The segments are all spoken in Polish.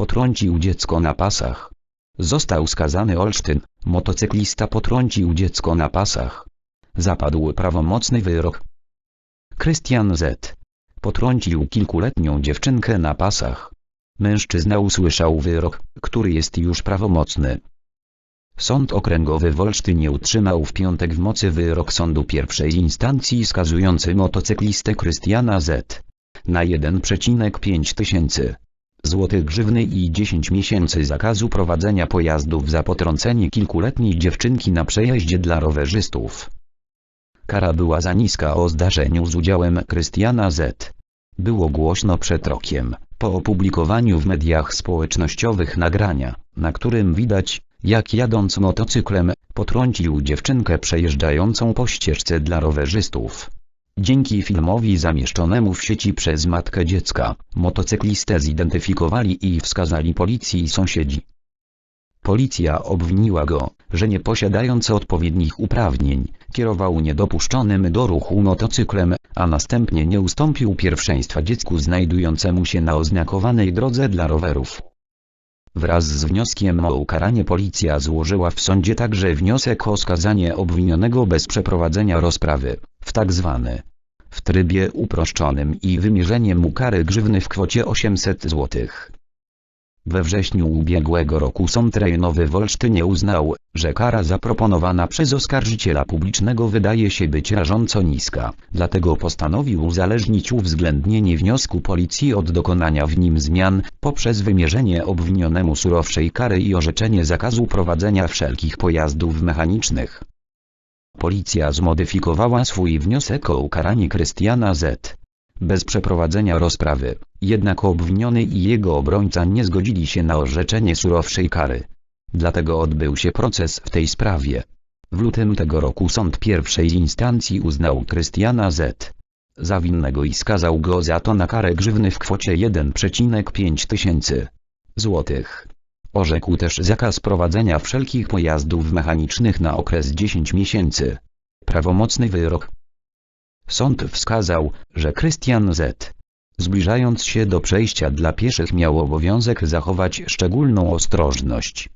potrącił dziecko na pasach. Został skazany Olsztyn, motocyklista potrącił dziecko na pasach. Zapadł prawomocny wyrok. Krystian Z. Potrącił kilkuletnią dziewczynkę na pasach. Mężczyzna usłyszał wyrok, który jest już prawomocny. Sąd Okręgowy w Olsztynie utrzymał w piątek w mocy wyrok sądu pierwszej instancji skazujący motocyklistę Krystiana Z. na 1,5 tysięcy złotych grzywny i 10 miesięcy zakazu prowadzenia pojazdów za potrącenie kilkuletniej dziewczynki na przejeździe dla rowerzystów. Kara była za niska o zdarzeniu z udziałem Krystiana Z. Było głośno przed rokiem, po opublikowaniu w mediach społecznościowych nagrania, na którym widać, jak jadąc motocyklem, potrącił dziewczynkę przejeżdżającą po ścieżce dla rowerzystów. Dzięki filmowi zamieszczonemu w sieci przez matkę dziecka, motocyklistę zidentyfikowali i wskazali policji sąsiedzi. Policja obwiniła go, że nie posiadając odpowiednich uprawnień, kierował niedopuszczonym do ruchu motocyklem, a następnie nie ustąpił pierwszeństwa dziecku znajdującemu się na oznakowanej drodze dla rowerów. Wraz z wnioskiem o ukaranie policja złożyła w sądzie także wniosek o skazanie obwinionego bez przeprowadzenia rozprawy, w tzw. w trybie uproszczonym i wymierzenie mu kary grzywny w kwocie 800 zł. We wrześniu ubiegłego roku Sąd Rejonowy w Olsztynie uznał, że kara zaproponowana przez oskarżyciela publicznego wydaje się być rażąco niska, dlatego postanowił uzależnić uwzględnienie wniosku policji od dokonania w nim zmian, poprzez wymierzenie obwinionemu surowszej kary i orzeczenie zakazu prowadzenia wszelkich pojazdów mechanicznych. Policja zmodyfikowała swój wniosek o ukaranie Krystiana Z bez przeprowadzenia rozprawy, jednak obwiniony i jego obrońca nie zgodzili się na orzeczenie surowszej kary. Dlatego odbył się proces w tej sprawie. W lutym tego roku sąd pierwszej instancji uznał Krystiana Z. za winnego i skazał go za to na karę grzywny w kwocie 1,5 tysięcy złotych. Orzekł też zakaz prowadzenia wszelkich pojazdów mechanicznych na okres 10 miesięcy. Prawomocny wyrok Sąd wskazał, że Krystian Z. Zbliżając się do przejścia dla pieszych miał obowiązek zachować szczególną ostrożność.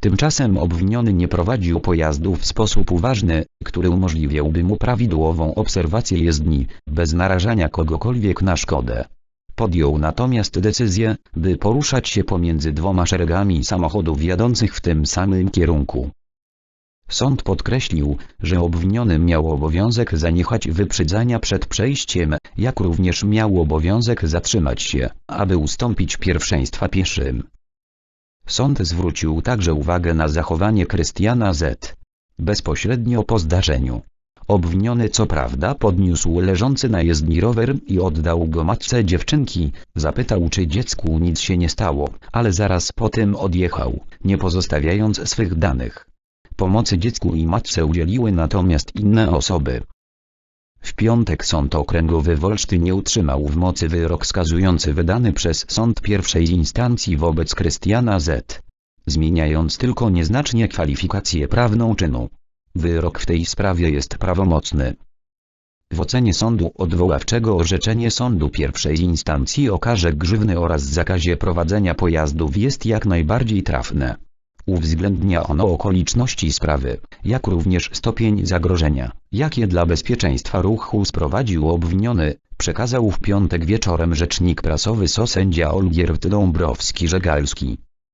Tymczasem obwiniony nie prowadził pojazdu w sposób uważny, który umożliwiałby mu prawidłową obserwację jezdni, bez narażania kogokolwiek na szkodę. Podjął natomiast decyzję, by poruszać się pomiędzy dwoma szeregami samochodów jadących w tym samym kierunku. Sąd podkreślił, że obwiniony miał obowiązek zaniechać wyprzedzania przed przejściem, jak również miał obowiązek zatrzymać się, aby ustąpić pierwszeństwa pieszym. Sąd zwrócił także uwagę na zachowanie Krystiana Z. Bezpośrednio po zdarzeniu. Obwiniony co prawda podniósł leżący na jezdni rower i oddał go matce dziewczynki, zapytał czy dziecku nic się nie stało, ale zaraz po tym odjechał, nie pozostawiając swych danych. Pomocy dziecku i matce udzieliły natomiast inne osoby. W piątek Sąd Okręgowy w Olsztynie utrzymał w mocy wyrok skazujący wydany przez sąd pierwszej instancji wobec Krystiana Z. Zmieniając tylko nieznacznie kwalifikację prawną czynu. Wyrok w tej sprawie jest prawomocny. W ocenie sądu odwoławczego orzeczenie sądu pierwszej instancji o karze grzywny oraz zakazie prowadzenia pojazdów jest jak najbardziej trafne. Uwzględnia ono okoliczności sprawy, jak również stopień zagrożenia, jakie dla bezpieczeństwa ruchu sprowadził obwiniony, przekazał w piątek wieczorem rzecznik prasowy SO sędzia Olgierd Dąbrowski-Żegalski.